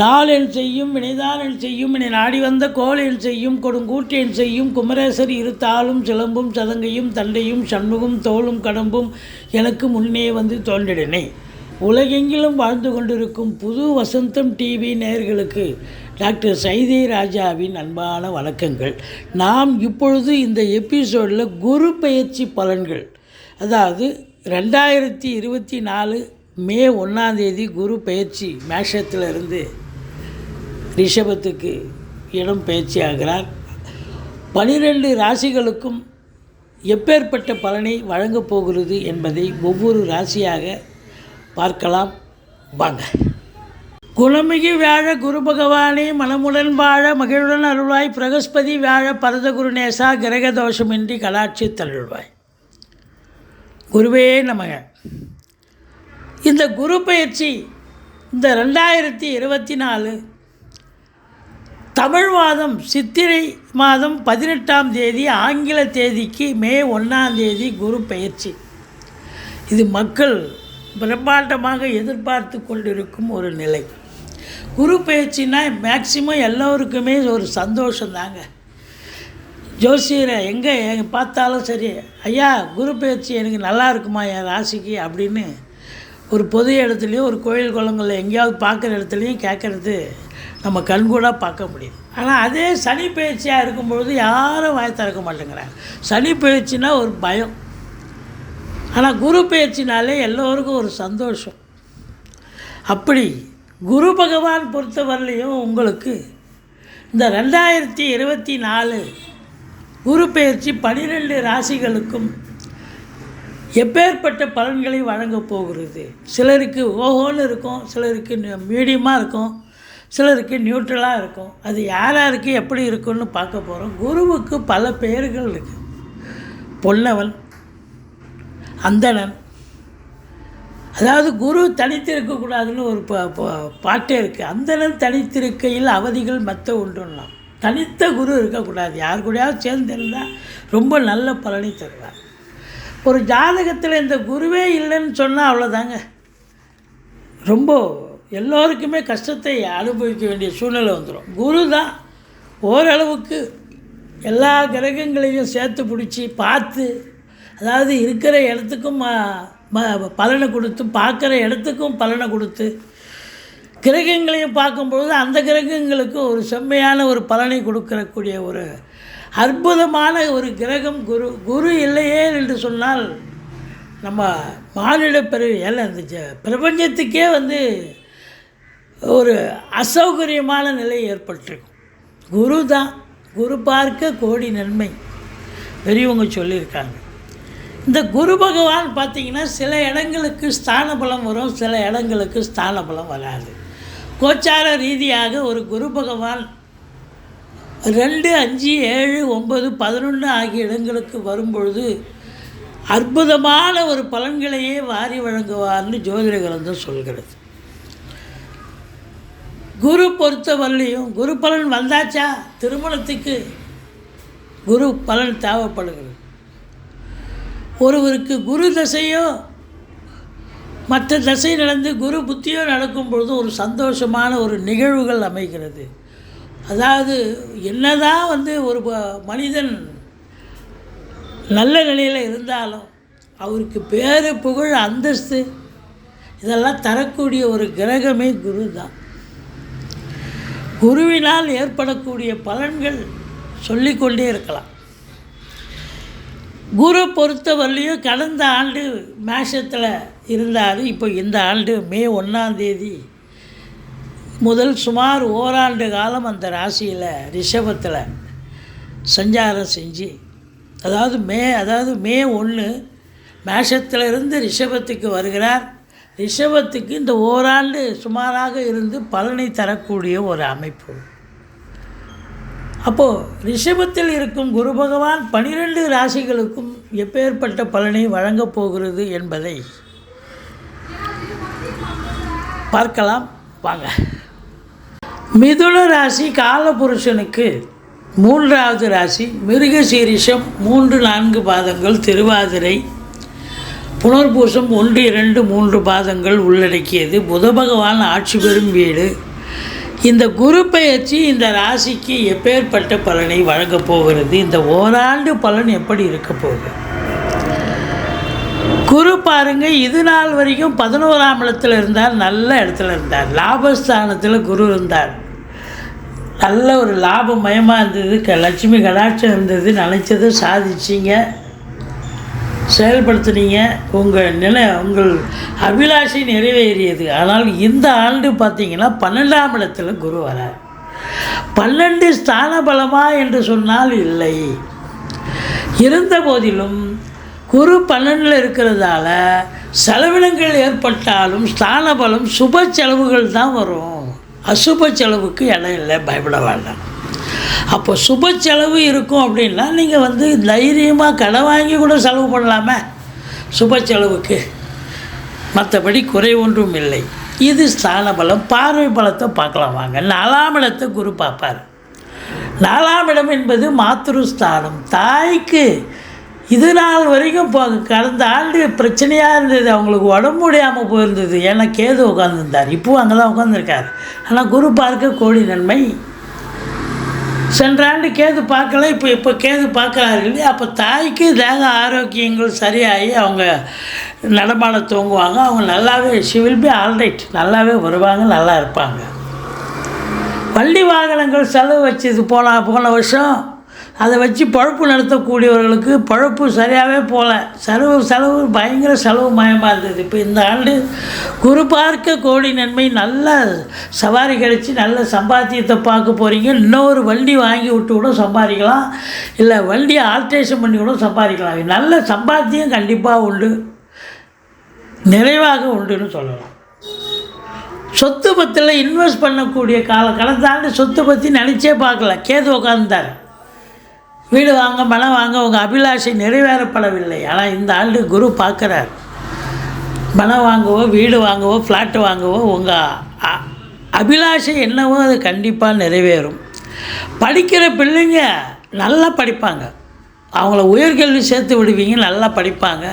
நாளென் செய்யும் வினைதானென் செய்யும் என நாடி வந்த கோளென் செய்யும் கொடுங்கூட்டேன் செய்யும் குமரேசர் இரு தாளும் சிலம்பும் சதங்கையும் தண்டையும் சண்முகம் தோளும் கடம்பும் எனக்கு முன்னே வந்து தோன்றிடனே. உலகெங்கிலும் வாழ்ந்து கொண்டிருக்கும் புது வசந்தம் டிவி நேயர்களுக்கு டாக்டர் சைதே ராஜாவின் அன்பான வணக்கங்கள். நாம் இப்பொழுது இந்த எபிசோடில் குரு பயிற்சி பலன்கள் அதாவது ரெண்டாயிரத்தி இருபத்தி நாலு மே ஒன்றாந்தேதி குரு பயிற்சி மேஷத்தில் இருந்து ரிஷபத்துக்கு இடம் பயிற்சியாகிறார். பனிரெண்டு ராசிகளுக்கும் எப்பேற்பட்ட பலனை வழங்கப் போகிறது என்பதை ஒவ்வொரு ராசியாக பார்க்கலாம். வாங்க. குணமிகு வியாழ குரு பகவானே மனமுடன் வாழ மகிழுடன் அருள்வாய் பிரகஸ்பதி வியாழ பரத குருநேசா கிரக தோஷமின்றி கலாட்சி தருள்வாய் குருவே நமக. இந்த குரு பயிற்சி இந்த ரெண்டாயிரத்தி இருபத்தி நாலு தமிழ் மாதம் சித்திரை மாதம் பதினெட்டாம் தேதி ஆங்கில தேதிக்கு மே ஒன்றாம் தேதி குரு பயிற்சி இது மக்கள் பிரம்மாண்டமாக எதிர்பார்த்து கொண்டிருக்கும் ஒரு நிலை. குரு பயிற்சினா மேக்சிமம் எல்லோருக்குமே ஒரு சந்தோஷம் தாங்க ஜோசியரை எங்கே எங்கே பார்த்தாலும் சரி ஐயா குரு பயிற்சி எனக்கு நல்லா இருக்குமா என் ராசிக்கு? அப்படின்னு ஒரு பொது இடத்துலையும் ஒரு கோயில் குளங்களில் எங்கேயாவது பார்க்குற இடத்துலையும் கேட்குறது நம்ம கண்கூடாக பார்க்க முடியுது. ஆனால் அதே சனி பயிற்சியாக இருக்கும்பொழுது யாரும் வாய் திறக்க மாட்டேங்கிறாங்க. சனி பயிற்சினா ஒரு பயம். ஆனால் குரு பயிற்சினாலே எல்லோருக்கும் ஒரு சந்தோஷம். அப்படி குரு பகவான் பொறுத்தவரையிலையும் உங்களுக்கு இந்த ரெண்டாயிரத்தி இருபத்தி நாலு குரு பயிற்சி பனிரெண்டு ராசிகளுக்கும் எப்பேற்பட்ட பலன்களை வழங்கப் போகிறது? சிலருக்கு ஓஹோன்னு இருக்கும் சிலருக்கு மீடியமாக இருக்கும். சிலருக்கு நியூட்ரலாக இருக்கும். அது யார் யாருக்கு எப்படி இருக்குன்னு பார்க்க போகிறோம் குருவுக்கு பல பெயர்கள் இருக்குது பொன்னவன் அந்தணன். அதாவது குரு தனித்திருக்கக்கூடாதுன்னு ஒரு பாட்டே இருக்குது அந்தணன் தனித்திருக்கையில் அவதிகள் மற்ற ஒன்றுலாம் தனித்த குரு இருக்கக்கூடாது யார் கூடயாவது சேர்ந்திருந்தால் ரொம்ப நல்ல பலனை தருவார். ஒரு ஜாதகத்தில் இந்த குருவே இல்லைன்னு சொன்னால் அவ்வளோதாங்க ரொம்ப எல்லோருக்குமே கஷ்டத்தை அனுபவிக்க வேண்டிய சூழ்நிலை வந்துடும் குரு தான் ஓரளவுக்கு எல்லா கிரகங்களையும் சேர்த்து பிடிச்சி பார்த்து அதாவது இருக்கிற இடத்துக்கும் பலனை கொடுத்து பார்க்குற இடத்துக்கும் பலனை கொடுத்து கிரகங்களையும் பார்க்கும்பொழுது அந்த கிரகங்களுக்கு ஒரு செம்மையான ஒரு பலனை கொடுக்கக்கூடிய ஒரு அற்புதமான ஒரு கிரகம் குரு. குரு இல்லையே என்று சொன்னால் நம்ம மானிட பிறவி ஏல இந்த ஜ- பிரபஞ்சத்துக்கே வந்து ஒரு அசௌகரியமான நிலை ஏற்பட்டிருக்கும். குரு தான் குரு பார்க்க கோடி நன்மை. பெரியவங்க சொல்லியிருக்காங்க. இந்த குரு பகவான் பார்த்தீங்கன்னா சில இடங்களுக்கு ஸ்தான பலம் வரும் சில இடங்களுக்கு ஸ்தான பலம் வராது. கோச்சார ரீதியாக ஒரு குரு பகவான் ரெண்டு அஞ்சு ஏழு ஒம்பது பதினொன்று ஆகிய இடங்களுக்கு வரும்பொழுது அற்புதமான ஒரு பலன்களையே வாரி வழங்குவார்னு ஜோதிட கிரந்தம் சொல்கிறது. குரு பொறுத்தவரையிலையும் குரு பலன் வந்தாச்சா? திருமணத்துக்கு குரு பலன் தேவைப்படுகிறது. ஒருவருக்கு குரு தசையோ மற்ற தசை நடந்து குரு புத்தியோ நடக்கும் பொழுது ஒரு சந்தோஷமான ஒரு நிகழ்வுகள் அமைகிறது. அதாவது என்னதான் வந்து ஒரு மனிதன் நல்ல நிலையில் இருந்தாலும் அவருக்கு பேர் புகழ் அந்தஸ்து இதெல்லாம் தரக்கூடிய ஒரு கிரகமே குரு தான் குருவினால் ஏற்படக்கூடிய பலன்கள் சொல்லிக்கொண்டே இருக்கலாம். குரு பொறுத்தவரையிலையும் கடந்த ஆண்டு மேஷத்தில் இருந்தார். இப்போ இந்த ஆண்டு மே ஒன்றாந்தேதி முதல் சுமார் ஓராண்டு காலம் அந்த ராசியில் ரிஷபத்தில் சஞ்சாரம் செஞ்சு அதாவது மே அதாவது மே ஒன்று மேஷத்திலிருந்து ரிஷபத்துக்கு வருகிறார். ரிஷபத்துக்கு இந்த ஓராண்டு சுமாராக இருந்து பலனை தரக்கூடிய ஒரு அமைப்பு. அப்போது ரிஷபத்தில் இருக்கும் குரு பகவான் பனிரெண்டு ராசிகளுக்கும் எப்பேற்பட்ட பலனை வழங்கப் போகிறது என்பதை பார்க்கலாம். வாங்க. மிதுன ராசி காலபுருஷனுக்கு மூன்றாவது ராசி மிருகசீரிஷம் மூன்று நான்கு பாதங்கள் திருவாதிரை புனர்பூசம் ஒன்று இரண்டு மூன்று பாதங்கள் உள்ளடக்கியது. புத பகவான் ஆட்சி பெறும் வீடு. இந்த குரு பயிற்சி இந்த ராசிக்கு எப்பேற்பட்ட பலனை வழங்கப் போகிறது? இந்த ஓராண்டு பலன் எப்படி இருக்க போகுது? குரு பாருங்க இது நாள் வரைக்கும் பதினோராம் இடத்துல இருந்தார் நல்ல இடத்துல இருந்தார். லாபஸ்தானத்தில் குரு இருந்தார். நல்ல ஒரு லாபமயமாக இருந்தது. க லட்சுமி கடாட்சம் இருந்தது. நினைச்சதை சாதிச்சிங்க. செயல்படுத்துனீங்க. உங்கள் நிலை உங்கள் அபிலாஷை நிறைவேறியது. ஆனால் இந்த ஆண்டு பார்த்தீங்கன்னா பன்னெண்டாம் இடத்துல குரு வரார். பன்னெண்டு ஸ்தான பலமா என்று சொன்னால் இல்லை. இருந்த போதிலும் குரு பன்னெண்டில் இருக்கிறதால செலவினங்கள் ஏற்பட்டாலும் ஸ்தான பலம் சுப செலவுகள் தான் வரும். அசுப செலவுக்கு இடம் இல்லை பயப்பட வேண்டாம். அப்போ சுப செலவு இருக்கும் அப்படின்னா நீங்கள் வந்து தைரியமாக கடன் வாங்கி கூட செலவு பண்ணலாமே. சுப செலவுக்கு. மற்றபடி குறை ஒன்றும் இல்லை. இது ஸ்தான பலம் பார்வை பலத்தை பார்க்கலாம் வாங்க. நாலாம் இடத்தை குரு பார்ப்பார். நாலாம் இடம் என்பது மாத்ருஸ்தானம். தாய்க்கு இது நாள் வரைக்கும் இப்போ கடந்த ஆண்டு பிரச்சனையாக இருந்தது. அவங்களுக்கு உடம்பு முடியாமல் போயிருந்தது. ஏன்னா கேது உட்காந்துருந்தார் இப்போவும் அங்கே தான் உட்காந்துருக்கார் ஆனால் குரு பார்க்க கோடி நன்மை. சென்ற ஆண்டு கேது பார்க்கல இப்போ இப்போ கேது பார்க்குறாரு இல்லையா? அப்போ தாய்க்கு தேக ஆரோக்கியங்கள் சரியாகி அவங்க நடமாட தூங்குவாங்க அவங்க நல்லாவே ஷி வில் பி ஆல்ரைட் நல்லாவே வருவாங்க நல்லா இருப்பாங்க. வண்டி வாகனங்கள் செலவு வச்சது போன போன வருஷம் அதை வச்சு பழப்பு நடத்தக்கூடியவர்களுக்கு பழப்பு சரியாகவே போகல செலவு செலவு பயங்கர செலவு மயமாக இருந்தது. இப்போ இந்த ஆண்டு குரு பார்க்க கோடி நன்மை நல்ல சவாரி கிடைச்சி நல்ல சம்பாத்தியத்தை பார்க்க போகிறீங்க இன்னொரு வண்டி வாங்கி விட்டு கூட சம்பாதிக்கலாம். இல்லை வண்டியை ஆல்ட்ரேஷன் பண்ணி கூட சம்பாதிக்கலாம். நல்ல சம்பாத்தியம் கண்டிப்பாக உண்டு. நிறைவாக உண்டுன்னு சொல்லலாம். சொத்து பத்தில் இன்வெஸ்ட் பண்ணக்கூடிய கால கடந்த ஆண்டு சொத்து பற்றி நினச்சே பார்க்கல. கேது உட்காந்துட்டார் வீடு வாங்க மனம் வாங்க உங்கள் அபிலாஷை நிறைவேறப்படவில்லை. ஆனால் இந்த ஆண்டு குரு பார்க்குறார். மனம் வாங்கவோ வீடு வாங்கவோ ஃப்ளாட்டு வாங்கவோ உங்கள் அபிலாஷை என்னவோ அது கண்டிப்பாக நிறைவேறும். படிக்கிற பிள்ளைங்க நல்லா படிப்பாங்க. அவங்கள உயர்கல்வி சேர்த்து விடுவீங்க நல்லா படிப்பாங்க.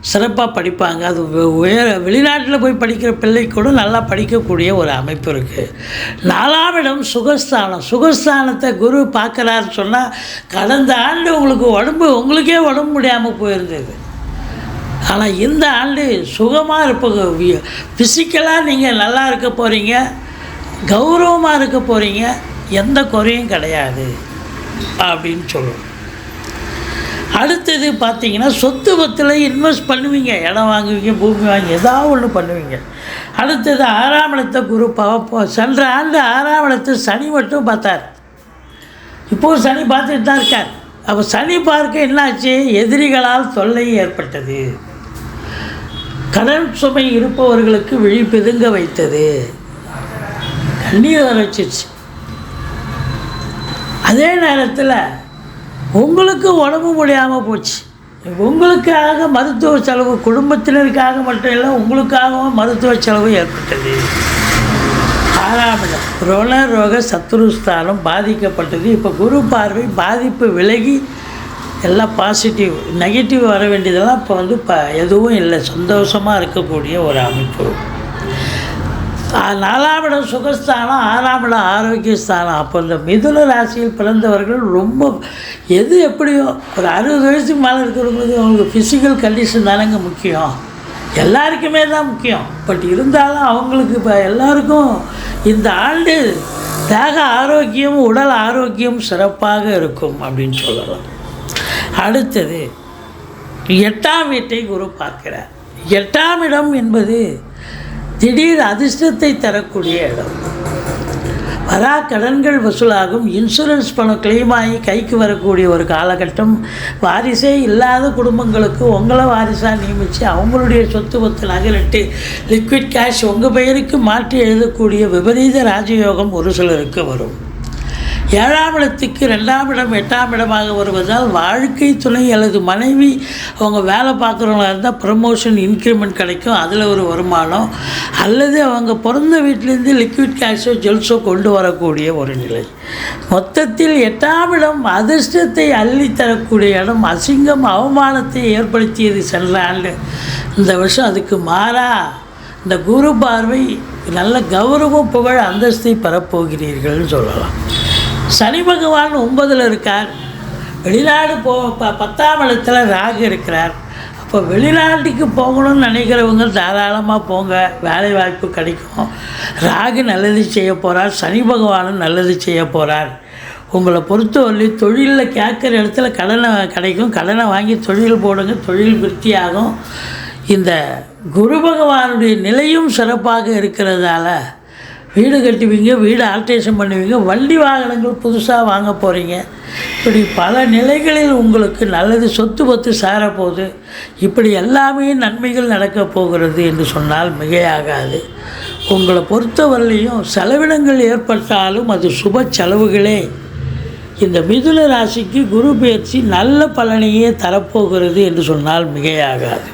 சிறப்பாக படிப்பாங்க. அது வெ- உயர வெளிநாட்டில் போய் படிக்கிற பிள்ளை கூட நல்லா படிக்கக்கூடிய ஒரு அமைப்பு இருக்குது நாலாவிடம் சுகஸ்தானம். சுகஸ்தானத்தை குரு பார்க்குறாரு சொன்னால் கடந்த ஆண்டு உங்களுக்கு உடம்பு உங்களுக்கே உடம்பு முடியாமல் போயிருந்தது. ஆனால் இந்த ஆண்டு சுகமாக இருப்ப ஃபிசிக்கலாக நீங்கள் நல்லா இருக்க போகிறீங்க கௌரவமாக இருக்க போகிறீங்க எந்த குறையும் கிடையாது. அப்படின்னு சொல்லுவோம் அடுத்தது பார்த்தீங்கன்னா சொத்து பத்தில் இன்வெஸ்ட் பண்ணுவீங்க. இடம் வாங்குவீங்க பூமி வாங்கி ஏதாவது ஒன்று பண்ணுவீங்க. அடுத்தது ஆறாம் இடத்தை குரு பார்ப்போ சென்ற ஆண்டு ஆறாம் இடத்தை சனி மட்டும் பார்த்தார். இப்போது சனி பார்த்துட்டு தான் இருக்கார். அப்போ சனி பார்க்க என்னாச்சு? எதிரிகளால் தொல்லை ஏற்பட்டது. கடன் சுமை இருப்பவர்களுக்கு விழி பிதுங்க வைத்தது. கண்ணீர் வர வச்சிருச்சு. அதே நேரத்தில் உங்களுக்கு உடம்பு முடியாமல் போச்சு. உங்களுக்காக மருத்துவ செலவு குடும்பத்தினருக்காக மட்டும் இல்லை உங்களுக்காகவும் மருத்துவ செலவு ஏற்பட்டது. ஆறாம் இடம் ரோண ரோக சத்துருஸ்தானம் பாதிக்கப்பட்டது. இப்போ குரு பார்வை பாதிப்பு விலகி எல்லாம் பாசிட்டிவ் நெகட்டிவ் வர வேண்டியதெல்லாம் இப்போ வந்து இப்போ எதுவும் இல்லை. சந்தோஷமாக இருக்கக்கூடிய ஒரு அமைப்பு. நாலாம் இடம் சுகஸ்தானம் ஆறாம் இடம் ஆரோக்கியஸ்தானம். அப்போ இந்த மிதுன ராசியில் பிறந்தவர்கள் ரொம்ப எது எப்படியோ ஒரு அறுபது வயசுக்கு மேலே இருக்கிறவங்களுக்கு அவங்களுக்கு ஃபிசிக்கல் கண்டிஷன் தானேங்க முக்கியம். எல்லாருக்குமே தான் முக்கியம். பட் இருந்தாலும் அவங்களுக்கு இப்போ எல்லாருக்கும் இந்த ஆண்டு தேக ஆரோக்கியம் உடல் ஆரோக்கியம் சிறப்பாக இருக்கும் அப்படின்னு சொல்லலாம். அடுத்தது எட்டாம் வீட்டை குரு பார்க்கிறார். எட்டாம் இடம் என்பது திடீர் அதிர்ஷ்டத்தை தரக்கூடிய இடம். வரா கடன்கள் வசூலாகும். இன்சூரன்ஸ் பணம் கிளைம் ஆகி கைக்கு வரக்கூடிய ஒரு காலகட்டம். வாரிசே இல்லாத குடும்பங்களுக்கு உங்களை வாரிசாக நியமித்து அவங்களுடைய சொத்து பத்து நகலிட்டு லிக்விட் கேஷ் உங்கள் பெயருக்கு மாற்றி எழுதக்கூடிய விபரீத ராஜயோகம் ஒரு சிலருக்கு வரும். ஏழாம் இடத்துக்கு ரெண்டாம் இடம் எட்டாம் இடமாக வருவதால் வாழ்க்கை துணை அல்லது மனைவி அவங்க வேலை பார்க்குறவங்களா இருந்தால் ப்ரமோஷன் இன்க்ரிமெண்ட் கிடைக்கும். அதில் ஒரு வருமானம். அல்லது அவங்க பிறந்த வீட்டிலேருந்து லிக்விட் கேஷோ ஜெல்ஸோ கொண்டு வரக்கூடிய ஒரு நிலை. மொத்தத்தில் எட்டாம் இடம் அதிர்ஷ்டத்தை அள்ளித்தரக்கூடிய இடம். அசிங்கம் அவமானத்தை ஏற்படுத்தியது சென்ற ஆண்டு இந்த வருஷம் அதுக்கு மாறா. இந்த குரு பார்வை நல்ல கௌரவம் புகழ் அந்தஸ்தை பெறப்போகிறீர்கள்னு சொல்லலாம். சனி பகவான் ஒன்பதில் இருக்கார். வெளிநாடு போ ப பத்தாம் இடத்துல ராகு இருக்கிறார். அப்போ வெளிநாட்டுக்கு போகணும்னு நினைக்கிறவங்க தாராளமாக போங்க. வேலை வாய்ப்பு கிடைக்கும். ராகு நல்லது செய்ய போகிறார் சனி பகவானும் நல்லது செய்ய போகிறார் உங்களை பொறுத்தவரை தொழிலில் கேட்குற இடத்துல கடனை கிடைக்கும். கடனை வாங்கி தொழில் போடுங்க. தொழில் விருத்தியாகும். இந்த குரு பகவானுடைய நிலையும் சிறப்பாக இருக்கிறதால வீடு கட்டுவீங்க வீடு ஆல்ட்ரேஷன் பண்ணுவீங்க வண்டி வாகனங்கள் புதுசாக வாங்க போகிறீங்க இப்படி பல நிலைகளில் உங்களுக்கு நல்லது சொத்து பத்து சேரப்போகுது. இப்படி எல்லாமே நன்மைகள் நடக்க போகிறது என்று சொன்னால் மிகையாகாது. உங்களை பொறுத்தவரையிலையும் செலவினங்கள் ஏற்பட்டாலும் அது சுப செலவுகளே. இந்த மிதுன ராசிக்கு குரு பயிற்சி நல்ல பலனையே தரப்போகிறது என்று சொன்னால் மிகையாகாது.